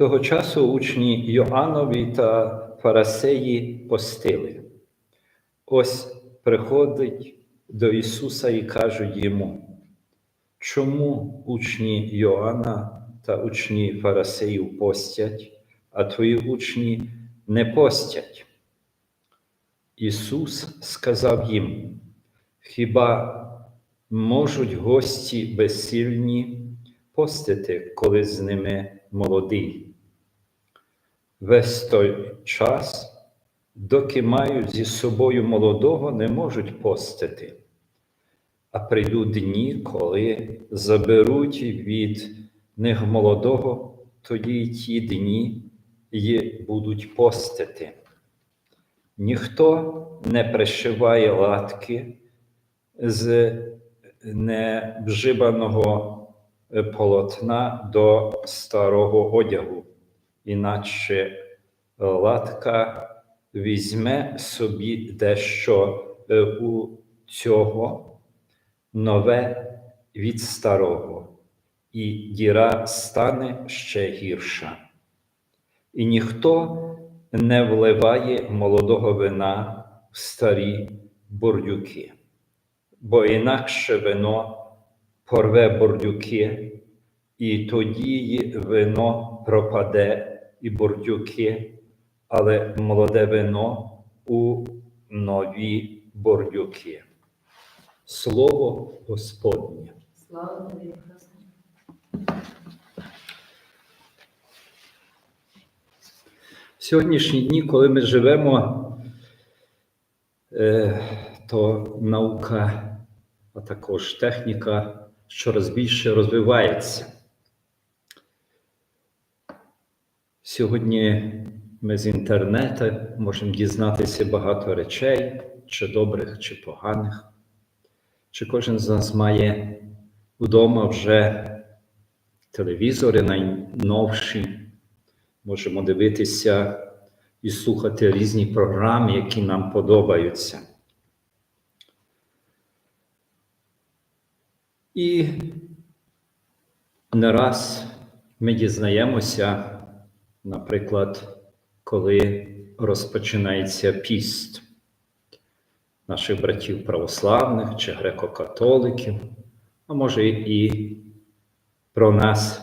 Того часу учні Йоаннові та Фарисеї постили. Ось приходить до Ісуса і кажуть йому, чому учні Йоанна та учні Фарисеїв постять, а твої учні не постять? Ісус сказав їм, хіба можуть гості безсильні постити, коли з ними молодий? Весь той час, доки мають зі собою молодого, не можуть постити, а прийдуть дні, коли заберуть від них молодого, тоді й ті дні й будуть постити. Ніхто не пришиває латки з невжибаного полотна до старого одягу, іначе латка візьме собі дещо е, у цього нове від старого, і діра стане ще гірша. І ніхто не вливає молодого вина в старі бордюки, бо інакше вино порве бордюки, і тоді вино пропаде і бордюки, але молоде вино у нові бордюки. Слово Господнє. Слава тобі, Христе. В сьогоднішні дні, коли ми живемо, е, то наука, а також техніка щораз більше розвивається. Сьогодні ми з інтернету можемо дізнатися багато речей, чи добрих, чи поганих. Чи кожен з нас має вдома вже телевізори найновші, можемо дивитися і слухати різні програми, які нам подобаються. І не раз ми дізнаємося, наприклад, коли розпочинається піст наших братів православних чи греко-католиків, а може і про нас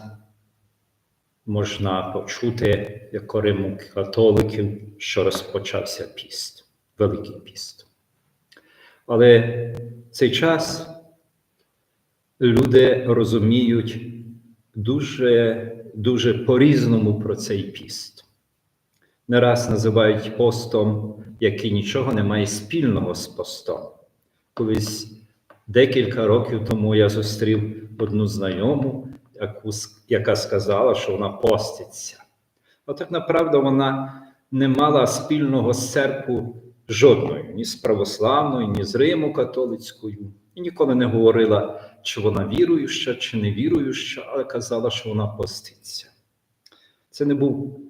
можна почути, як Риму католиків, що розпочався піст, Великий піст. Але цей час люди розуміють дуже, дуже по-різному про цей піст. Не раз називають постом, який нічого не має спільного з постом. Колись декілька років тому я зустрів одну знайому, яку, яка сказала, що вона поститься. А так направду вона не мала спільного з церквою жодною, ні з православною, ні з Риму католицькою. І ніколи не говорила, чи вона віруюча, чи не віруюча, але казала, що вона поститься. Це не був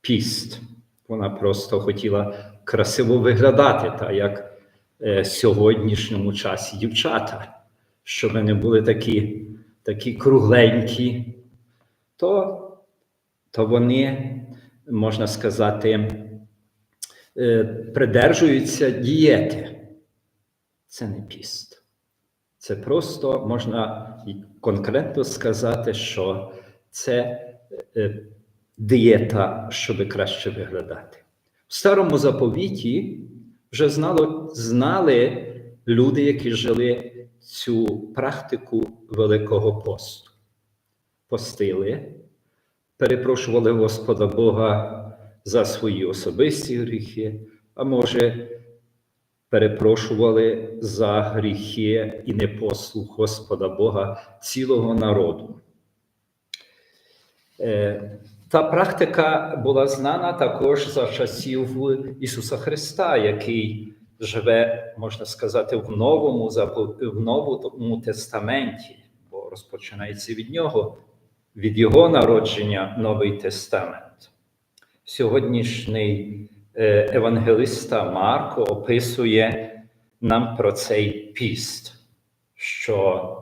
піст. Вона просто хотіла красиво виглядати, так як е, в сьогоднішньому часі дівчата, щоб не були такі такі кругленькі, то, то вони, можна сказати, е, придержуються дієти. Це не піст. Це просто можна конкретно сказати, що це е, дієта, щоб краще виглядати. В старому заповіті вже знало, знали люди, які жили цю практику Великого посту. Постили, перепрошували Господа Бога за свої особисті гріхи, а може, перепрошували за гріхи і непослух Господа Бога цілого народу. Е, Та практика була знана також за часів Ісуса Христа, який живе, можна сказати, в новому в новому тестаменті, бо розпочинається від нього, від Його народження Новий Тестамент. Сьогоднішній евангелиста Марко описує нам про цей піст, що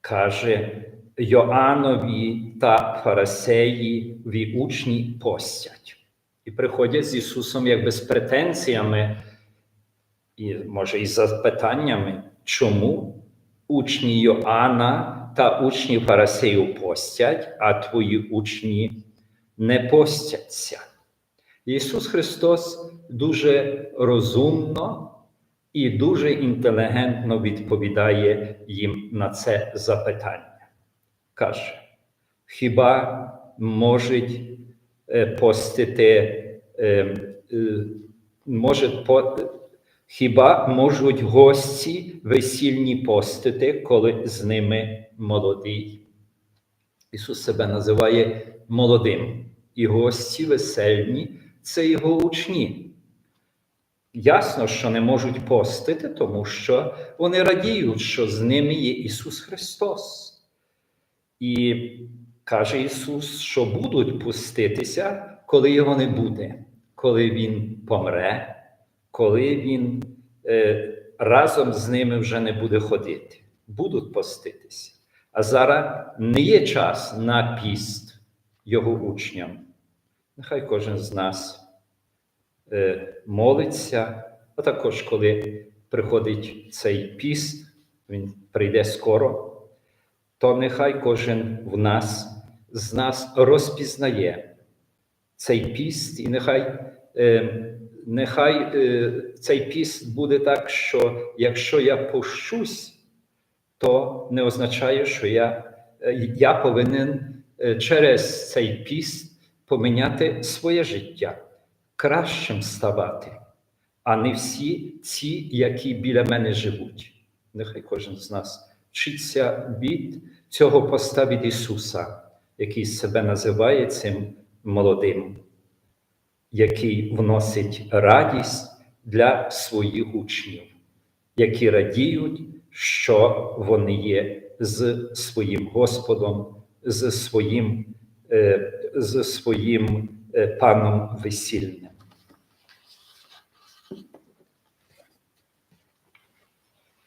каже, Йоаннові та Фарисеїві учні постять. І приходять з Ісусом якби з претензіями, і може і запитаннями, чому учні Йоанна та учні Фарисеїв постять, а твої учні не постяться. Ісус Христос дуже розумно і дуже інтелігентно відповідає їм на це запитання. Каже, хіба можуть е, постити, е, е, може, хіба можуть гості весільні постити, коли з ними молодий? Ісус себе називає молодим, і гості весельні це його учні. Ясно, що не можуть постити, тому що вони радіють, що з ними є Ісус Христос. І каже Ісус, що будуть пуститися, коли його не буде, коли Він помре, коли Він е, разом з ними вже не буде ходити. Будуть поститися. А зараз не є час на піст Його учням. Нехай кожен з нас е, молиться, а також коли приходить цей піст, він прийде скоро, то нехай кожен в нас з нас розпізнає цей піст, і нехай, е, нехай е, цей піст буде так, що якщо я пощусь, то не означає, що я, я повинен через цей піст поміняти своє життя, кращим ставати, а не всі ці, які біля мене живуть. Нехай кожен з нас вчиться від цього поста від Ісуса, який себе називає цим молодим, який вносить радість для своїх учнів, які радіють, що вони є з своїм Господом, з своїм, з своїм е, паном весільним.